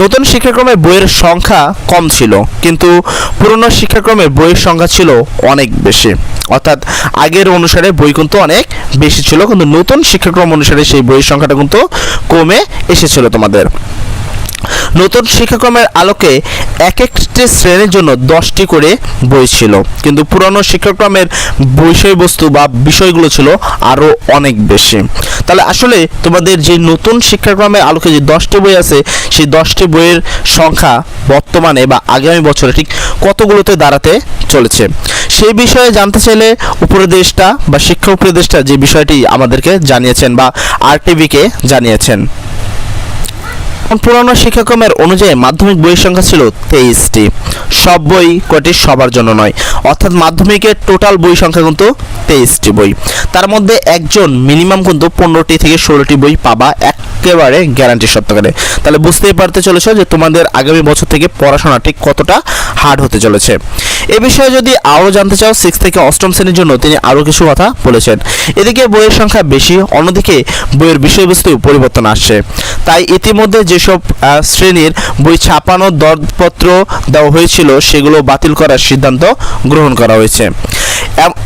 নতুন শিক্ষাক্রমে বইয়ের সংখ্যা কম ছিল, কিন্তু পুরনো শিক্ষাক্রমে বইয়ের সংখ্যা ছিল অনেক বেশি। অর্থাৎ আগের অনুসারে বই কিন্তু অনেক বেশি ছিল, কিন্তু নতুন শিক্ষাক্রম অনুসারে সেই বইয়ের সংখ্যাটা কিন্তু কমে এসেছিল তোমাদের। নতুন শিক্ষাক্রমের আলোকে এক একটি শ্রেণির জন্য দশটি করে বই ছিল। কিন্তু পুরনো শিক্ষাক্রমের বিষয়বস্তু বা বিষয়গুলো ছিল আরও অনেক বেশি। তাহলে আসলে তোমাদের যে নতুন শিক্ষাক্রমের আলোকে যে দশটি বই আছে, সেই দশটি বইয়ের সংখ্যা বর্তমানে বা আগামী বছরে ঠিক কতগুলোতে দাঁড়াতে চলেছে? সেই বিষয়ে জানতে চাইলে উপদেষ্টা বা শিক্ষা উপদেষ্টা যে বিষয়টি আমাদেরকে জানিয়েছেন বা আরটিভিকে জানিয়েছেন। পুরানো শিক্ষাক্রমের অনুযায়ী মাধ্যমিক বইয়ের সংখ্যা ছিল তেইশটি। সব বই কটি সবার জন্য নয়। অর্থাৎ মাধ্যমিকের টোটাল বই সংখ্যা কিন্তু তেইশটি বই। তার মধ্যে একজন মিনিমাম কিন্তু পনেরোটি থেকে ষোলোটি বই পাবা। একেবারে গ্যারান্টি সত্ত্বকারে তাহলে বুঝতেই পারতে চলেছো যে তোমাদের আগামী বছর থেকে পড়াশোনা ঠিক কতটা হার্ড হতে চলেছে। এ বিষয়ে যদি আরও জানতে চাও সিক্স থেকে অষ্টম শ্রেণির জন্য তিনি আরও কিছু কথা বলেছেন। এদিকে বইয়ের সংখ্যা বেশি, অন্যদিকে বইয়ের বিষয়বস্তু পরিবর্তন আসছে। তাই ইতিমধ্যে যেসব শ্রেণির বই ছাপানোর দরপত্র দেওয়া হয়েছিল, সেগুলো বাতিল করার সিদ্ধান্ত গ্রহণ করা হয়েছে।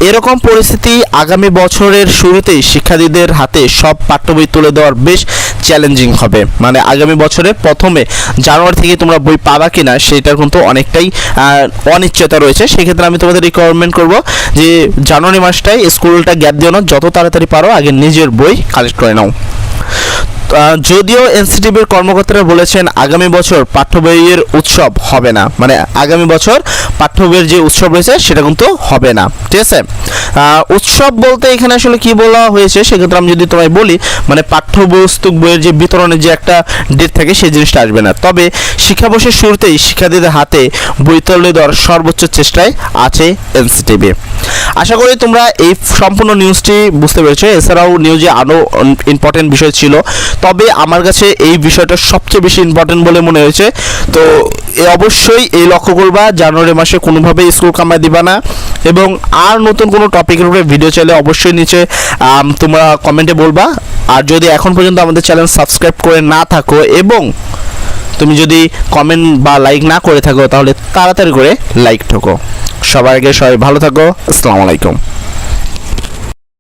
এরকম পরিস্থিতি আগামী বছরের শুরুতেই শিক্ষার্থীদের হাতে সব পাঠ্য বই তুলে দেওয়ার বেশ চ্যালেঞ্জিং হবে। মানে আগামী বছরে প্রথমে জানুয়ারি থেকে তোমরা বই পাবা কিনা সেটার কিন্তু অনেকটাই অনিশ্চয়তা রয়েছে। সেক্ষেত্রে আমি তোমাদের রিকমেন্ড করব যে জানুয়ারি মাসটায় স্কুলটা গ্যাপ দিও না, যত তাড়াতাড়ি পারো আগে নিজের বই কালেক্ট করে নাও। যদিও এনসিটিভির কর্মকর্তারা বলেছেন আগামী বছর পাঠ্য বইয়ের উৎসব হবে না। মানে আগামী বছর পাঠ্য বইয়ের যে উৎসব রয়েছে, সেটা কিন্তু হবে না। ঠিক আছে? উৎসব বলতে এখানে আসলে কি বলা হয়েছে, সেক্ষেত্রে আমি যদি তোমায় বলি মানে পাঠ্যবস্তু বইয়ের যে বিতরণের যে একটা ডেট থাকে, সেই জিনিসটা আসবে না। তবে শিক্ষাবর্ষের শুরুতেই শিক্ষার্থীদের হাতে বই তুলে দেওয়ার সর্বোচ্চ চেষ্টায় আছে এনসিটিভি। আশা করি তোমরা এই সম্পূর্ণ নিউজটি বুঝতে পেরেছ। এছাড়াও নিউজে আরও ইম্পর্টেন্ট বিষয় ছিল। তবে আমার কাছে এই বিষয়টা সবচেয়ে বেশি ইম্পর্টেন্ট বলে মনে হয়েছে। তো এ অবশ্যই এই লক্ষ্য করবা, জানুয়ারি মাসে কোনোভাবেই স্কুল কামাই দিবা না। এবং আর নতুন কোনো টপিকের উপরে ভিডিও চাইলে অবশ্যই নিচে তোমরা কমেন্টে বলবা। আর যদি এখন পর্যন্ত আমাদের চ্যানেল সাবস্ক্রাইব করে না থাকো এবং তুমি যদি কমেন্ট বা লাইক না করে থাকো, তাহলে তাড়াতাড়ি করে লাইক ঠোকো। সবার আগে সবাই ভালো থাকো। আসসালামু আলাইকুম।